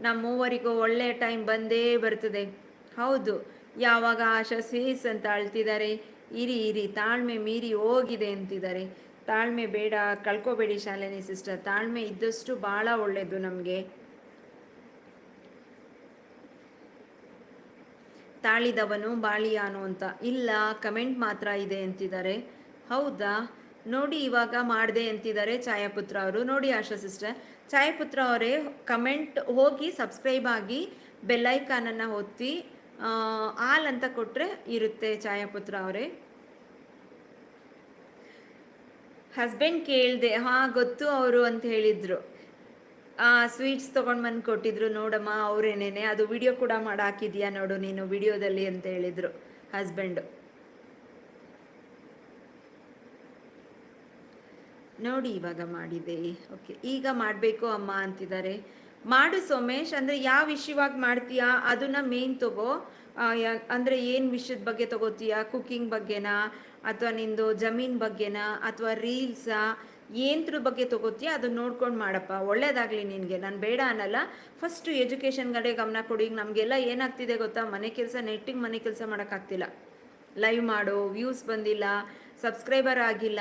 ನಮ್ಮ ಮೂವರಿಗೂ ಒಳ್ಳೆ ಟೈಮ್ ಬಂದೇ ಬರ್ತದೆ. ಹೌದು, ಯಾವಾಗ ಆಶಾ ಸೇಸ್ ಅಂತ ಅಳ್ತಿದ್ದಾರೆ ಇರಿ ಇರಿ, ತಾಳ್ಮೆ ಮೀರಿ ಹೋಗಿದೆ ಅಂತಿದ್ದಾರೆ. ತಾಳ್ಮೆ ಬೇಡ, ಕಳ್ಕೋಬೇಡಿ ಶಾಲಿನಿ ಸಿಸ್ಟರ್ ತಾಳ್ಮೆ ಇದ್ದಷ್ಟು ಭಾಳ ಒಳ್ಳೆಯದು ನಮಗೆ. ತಾಳಿದವನು ಬಾಳಿಯಾನು ಅಂತ. ಇಲ್ಲ ಕಮೆಂಟ್ ಮಾತ್ರ ಇದೆ ಅಂತಿದ್ದಾರೆ. ಹೌದಾ? ನೋಡಿ ಇವಾಗ ಮಾಡಿದೆ ಅಂತಿದ್ದಾರೆ ಛಾಯಾಪುತ್ರ ಅವರು. ನೋಡಿ ಆಶಾ ಸಿಸ್ಟರ್ ಛಾಯಾಪುತ್ರ ಅವರೇ ಕಮೆಂಟ್ ಹೋಗಿ ಸಬ್ಸ್ಕ್ರೈಬ್ ಆಗಿ ಬೆಲ್ಲೈಕಾನನ್ನು ಒತ್ತಿ ಆಲ್ ಅಂತ ಕೊಟ್ಟರೆ ಇರುತ್ತೆ ಛಾಯಾಪುತ್ರ ಅವರೇ. ಹಸ್ಬೆಂಡ್ ಕೇಳಿದೆ, ಹಾಂ, ಗೊತ್ತು ಅವರು ಅಂತ ಹೇಳಿದರು. ಸ್ವೀಟ್ಸ್ ತೊಗೊಂಡು ಬಂದು ಕೊಟ್ಟಿದ್ರು, ನೋಡಮ್ಮ ಅವರೇನೇನೆ, ಅದು ವಿಡಿಯೋ ಕೂಡ ಮಾಡಿ ನೋಡು ನೀನು ವಿಡಿಯೋದಲ್ಲಿ ಅಂತ ಹೇಳಿದರು ಹಸ್ಬೆಂಡು ನೋಡಿ, ಇವಾಗ ಮಾಡಿದೆ. ಓಕೆ, ಈಗ ಮಾಡಬೇಕು ಅಮ್ಮ ಅಂತಿದ್ದಾರೆ. ಮಾಡು ಸೋಮೇಶ್, ಅಂದರೆ ಯಾವ ವಿಷಯವಾಗಿ ಮಾಡ್ತೀಯಾ? ಅದನ್ನ ಮೇನ್ ತಗೋ. ಅಂದರೆ ಏನು ವಿಷಯದ ಬಗ್ಗೆ ತಗೋತೀಯಾ? ಕುಕ್ಕಿಂಗ್ ಬಗ್ಗೆನಾ? ಅಥವಾ ನಿಂದು ಜಮೀನ್ ಬಗ್ಗೆನಾ? ಅಥವಾ ರೀಲ್ಸಾ ಏನ್ದ್ರ ಬಗ್ಗೆ ತಗೋತೀಯ? ಅದನ್ನ ನೋಡ್ಕೊಂಡು ಮಾಡಪ್ಪ. ಒಳ್ಳೇದಾಗಲಿ ನಿನಗೆ. ನಾನು ಬೇಡ ಅನ್ನಲ್ಲ. ಫಸ್ಟು ಎಜುಕೇಷನ್ ಕಡೆ ಗಮನ ಕೊಡಿ. ನಮಗೆಲ್ಲ ಏನಾಗ್ತಿದೆ ಗೊತ್ತಾ? ಮನೆ ಕೆಲಸ, ನೆಟ್ಟಿಗೆ ಮನೆ ಕೆಲಸ ಮಾಡೋಕ್ಕಾಗ್ತಿಲ್ಲ ಲೈವ್ ಮಾಡು. ವ್ಯೂಸ್ ಬಂದಿಲ್ಲ. ಸಬ್ಸ್ಕ್ರೈಬರ್ ಆಗಿಲ್ಲ.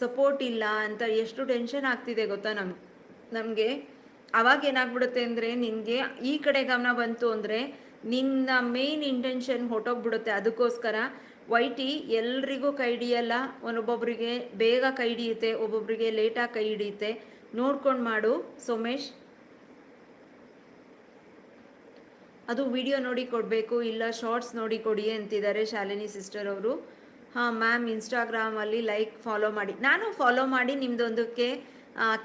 ಸಪೋರ್ಟ್ ಇಲ್ಲ ಅಂತ ಎಷ್ಟು ಟೆನ್ಷನ್ ಆಗ್ತಿದೆ ಗೊತ್ತಾ ನಮ್, ನಮಗೆ? ಅವಾಗ ಏನಾಗ್ಬಿಡುತ್ತೆ ಅಂದರೆ ನಿನಗೆ ಈ ಕಡೆ ಗಮನ ಬಂತು ಅಂದರೆ ನಿನ್ನ ಮೇನ್ ಇಂಟೆನ್ಷನ್ ಹೊಟ್ಟೋಗ್ಬಿಡುತ್ತೆ ಅದಕ್ಕೋಸ್ಕರ ವೈಟಿ ಎಲ್ರಿಗೂ ಕೈ ಹಿಡಿಯಲ್ಲ. ಒಬ್ಬೊಬ್ಬರಿಗೆ ಬೇಗ ಕೈ ಹಿಡಿಯುತ್ತೆ ಒಬ್ಬೊಬ್ಬರಿಗೆ ಲೇಟಾಗಿ ಕೈ ಹಿಡಿಯುತ್ತೆ. ನೋಡ್ಕೊಂಡು ಮಾಡು ಸೋಮೇಶ್. ಅದು ವಿಡಿಯೋ ನೋಡಿ ಕೊಡಬೇಕು, ಇಲ್ಲ ಶಾರ್ಟ್ಸ್ ನೋಡಿ ಕೊಡಿ ಅಂತಿದ್ದಾರೆ ಶಾಲಿನಿ ಸಿಸ್ಟರ್ ಅವರು. ಹಾಂ ಮ್ಯಾಮ್ ಇನ್ಸ್ಟಾಗ್ರಾಮಲ್ಲಿ ಲೈಕ್ ಫಾಲೋ ಮಾಡಿ. ನಾನು ಫಾಲೋ ಮಾಡಿ ನಿಮ್ಮದೊಂದಕ್ಕೆ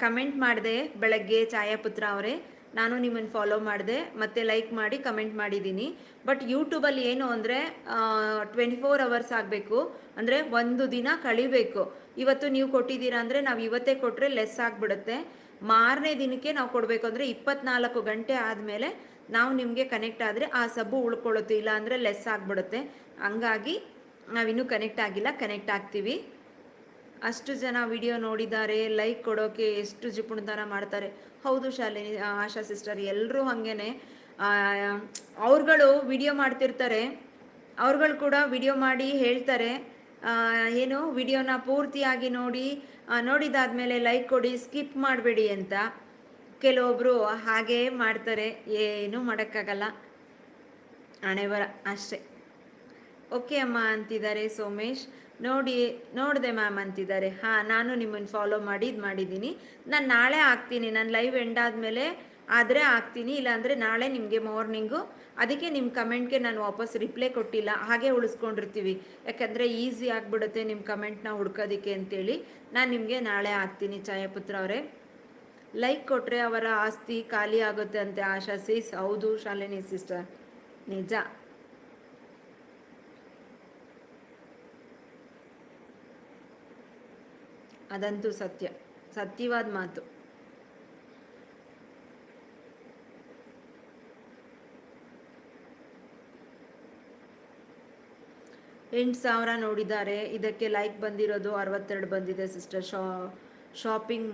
ಕಮೆಂಟ್ ಮಾಡಿದೆ ಬೆಳಗ್ಗೆ ಛಾಯಾಪುತ್ರ ಅವರೇ. ನಾನು ನಿಮ್ಮನ್ನು ಫಾಲೋ ಮಾಡಿದೆ, ಮತ್ತು ಲೈಕ್ ಮಾಡಿ ಕಮೆಂಟ್ ಮಾಡಿದ್ದೀನಿ. ಬಟ್ ಯೂಟ್ಯೂಬಲ್ಲಿ ಏನು ಅಂದರೆ ಟ್ವೆಂಟಿ ಫೋರ್ ಅವರ್ಸ್ ಆಗಬೇಕು. ಅಂದರೆ ಒಂದು ದಿನ ಕಳಿಬೇಕು. ಇವತ್ತು ನೀವು ಕೊಟ್ಟಿದ್ದೀರಾ ಅಂದರೆ ನಾವು ಇವತ್ತೇ ಕೊಟ್ಟರೆ ಲೆಸ್ ಆಗಿಬಿಡುತ್ತೆ. ಮಾರನೇ ದಿನಕ್ಕೆ ನಾವು ಕೊಡಬೇಕು ಅಂದರೆ ಇಪ್ಪತ್ನಾಲ್ಕು ಗಂಟೆ ಆದಮೇಲೆ ನಾವು ನಿಮಗೆ ಕನೆಕ್ಟ್ ಆದರೆ ಆ ಸಬ್ಬು ಉಳ್ಕೊಳ್ಳುತ್ತೆ. ಇಲ್ಲ ಅಂದರೆ ಲೆಸ್ ಆಗಿಬಿಡುತ್ತೆ. ಹಂಗಾಗಿ ನಾವಿನ್ನೂ ಕನೆಕ್ಟ್ ಆಗಿಲ್ಲ ಕನೆಕ್ಟ್ ಆಗ್ತೀವಿ. ಅಷ್ಟು ಜನ ವಿಡಿಯೋ ನೋಡಿದ್ದಾರೆ ಲೈಕ್ ಕೊಡೋಕೆ ಎಷ್ಟು ಜಿಪುಣತನ ಮಾಡ್ತಾರೆ. ಹೌದು ಶಾಲಿನಿ ಆಶಾ ಸಿಸ್ಟರ್ ಎಲ್ಲರೂ ಹಾಗೇನೆ. ಅವ್ರುಗಳು ವಿಡಿಯೋ ಮಾಡ್ತಿರ್ತಾರೆ. ಅವ್ರುಗಳು ಕೂಡ ವಿಡಿಯೋ ಮಾಡಿ ಹೇಳ್ತಾರೆ. ಏನು ವಿಡಿಯೋನ ಪೂರ್ತಿಯಾಗಿ ನೋಡಿ ನೋಡಿದಾದ್ಮೇಲೆ ಲೈಕ್ ಕೊಡಿ ಸ್ಕಿಪ್ ಮಾಡಬೇಡಿ ಅಂತ. ಕೆಲವೊಬ್ಬರು ಹಾಗೇ ಮಾಡ್ತಾರೆ. ಏನೂ ಮಾಡೋಕ್ಕಾಗಲ್ಲ. ಹಣೆ ಬರ, ಅಷ್ಟೇ. ಓಕೆ ಅಮ್ಮ ಅಂತಿದ್ದಾರೆ ಸೋಮೇಶ್. ನೋಡಿ, ನೋಡಿದೆ ಮ್ಯಾಮ್ ಅಂತಿದ್ದಾರೆ. ಹಾಂ, ನಾನು ನಿಮ್ಮನ್ನು ಫಾಲೋ ಮಾಡಿ, ಇದು ಮಾಡಿದ್ದೀನಿ. ನಾನು ನಾಳೆ ಹಾಕ್ತೀನಿ. ನಾನು ಲೈವ್ ಎಂಡ್ ಆದಮೇಲೆ ಆದರೆ ಹಾಕ್ತೀನಿ. ಇಲ್ಲಾಂದರೆ ನಾಳೆ ನಿಮಗೆ ಮಾರ್ನಿಂಗು ಅದಕ್ಕೆ ನಿಮ್ಮ ಕಮೆಂಟ್ಗೆ ನಾನು ವಾಪಸ್ ರಿಪ್ಲೈ ಕೊಟ್ಟಿಲ್ಲ. ಹಾಗೆ ಉಳಿಸ್ಕೊಂಡಿರ್ತೀವಿ. ಯಾಕಂದರೆ ಈಸಿ ಆಗಿಬಿಡುತ್ತೆ ನಿಮ್ಮ ಕಮೆಂಟ್ನ ಹುಡ್ಕೋದಕ್ಕೆ ಅಂತೇಳಿ. ನಾನು ನಿಮಗೆ ನಾಳೆ ಹಾಕ್ತೀನಿ ಛಾಯಾಪುತ್ರ ಅವರೇ. ಲೈಕ್ ಕೊಟ್ಟರೆ ಅವರ ಆಸ್ತಿ ಖಾಲಿ ಆಗುತ್ತೆ ಅಂತೆ ಆಶಾ ಸೀಸ್ ಹೌದು, ಶಾಲಿನಿ ಸಿಸ್ಟರ್ ನಿಜ. ಅದಂತೂ ಸತ್ಯ. ಸತ್ಯವಾದ ಮಾತು. ಎಂಟು ಸಾವಿರ ನೋಡಿದ್ದಾರೆ. ಇದಕ್ಕೆ ಲೈಕ್ ಬಂದಿರೋದು ಅರವತ್ತೆರಡು ಬಂದಿದೆ ಸಿಸ್ಟರ್. ಶಾ, ಶಾಪಿಂಗ್,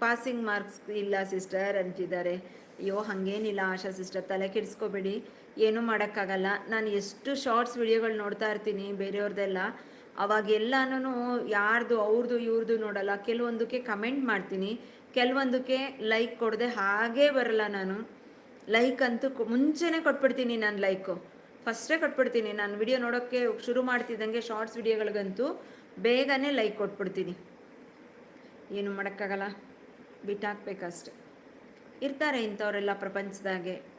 ಪಾಸಿಂಗ್ ಮಾರ್ಕ್ಸ್ ಇಲ್ಲ ಸಿಸ್ಟರ್ ಅಂತಿದ್ದಾರೆ. ಅಯ್ಯೋ, ಹಾಗೇನಿಲ್ಲ ಆಶಾ ಸಿಸ್ಟರ್. ತಲೆ ಕೆಡಿಸ್ಕೋಬೇಡಿ. ಏನೂ ಮಾಡೋಕ್ಕಾಗಲ್ಲ. ನಾನು ಎಷ್ಟು ಶಾರ್ಟ್ಸ್ ವಿಡಿಯೋಗಳು ನೋಡ್ತಾ ಇರ್ತೀನಿ ಬೇರೆಯವ್ರದ್ದೆಲ್ಲ ಅವಾಗೆಲ್ಲನೂ ಯಾರ್ದು ಅವ್ರದ್ದು ಇವ್ರದ್ದು ನೋಡಲ್ಲ. ಕೆಲವೊಂದಕ್ಕೆ ಕಮೆಂಟ್ ಮಾಡ್ತೀನಿ. ಕೆಲವೊಂದಕ್ಕೆ ಲೈಕ್ ಕೊಡದೆ ಹಾಗೇ ಬರಲ್ಲ ನಾನು. ಲೈಕ್ ಅಂತೂ ಮುಂಚೆನೇ ಕೊಟ್ಬಿಡ್ತೀನಿ ನಾನು ಲೈಕು ಫಸ್ಟೇ ಕೊಟ್ಬಿಡ್ತೀನಿ. ನಾನು ವಿಡಿಯೋ ನೋಡೋಕ್ಕೆ ಶುರು ಮಾಡ್ತಿದ್ದಂಗೆ ಶಾರ್ಟ್ಸ್ ವಿಡಿಯೋಗಳಿಗಂತೂ ಬೇಗನೆ ಲೈಕ್ ಕೊಟ್ಬಿಡ್ತೀನಿ. ಏನು ಮಾಡೋಕ್ಕಾಗಲ್ಲ. ಬಿಟ್ಟಾಕ್ಬೇಕಷ್ಟೆ. ಇರ್ತಾರೆ ಇಂಥವರೆಲ್ಲ ಪ್ರಪಂಚದಾಗೆ.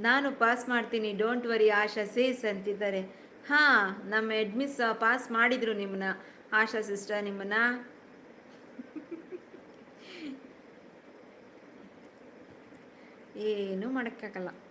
ನಾನು ಪಾಸ್ ಮಾಡ್ತೀನಿ ಡೋಂಟ್ ವರಿ ಆಶಾ ಸೇಸ್ ಅಂತಿದ್ದಾರೆ. ಹಾಂ, ನಮ್ಮ ಎಡ್ಮಿಸ್ ಪಾಸ್ ಮಾಡಿದರು ನಿಮ್ಮನ್ನ, ಆಶಾ ಸಿಸ್ಟರ್ ನಿಮ್ಮನ್ನ. ಏನೂ ಮಾಡೋಕ್ಕಾಗಲ್ಲ.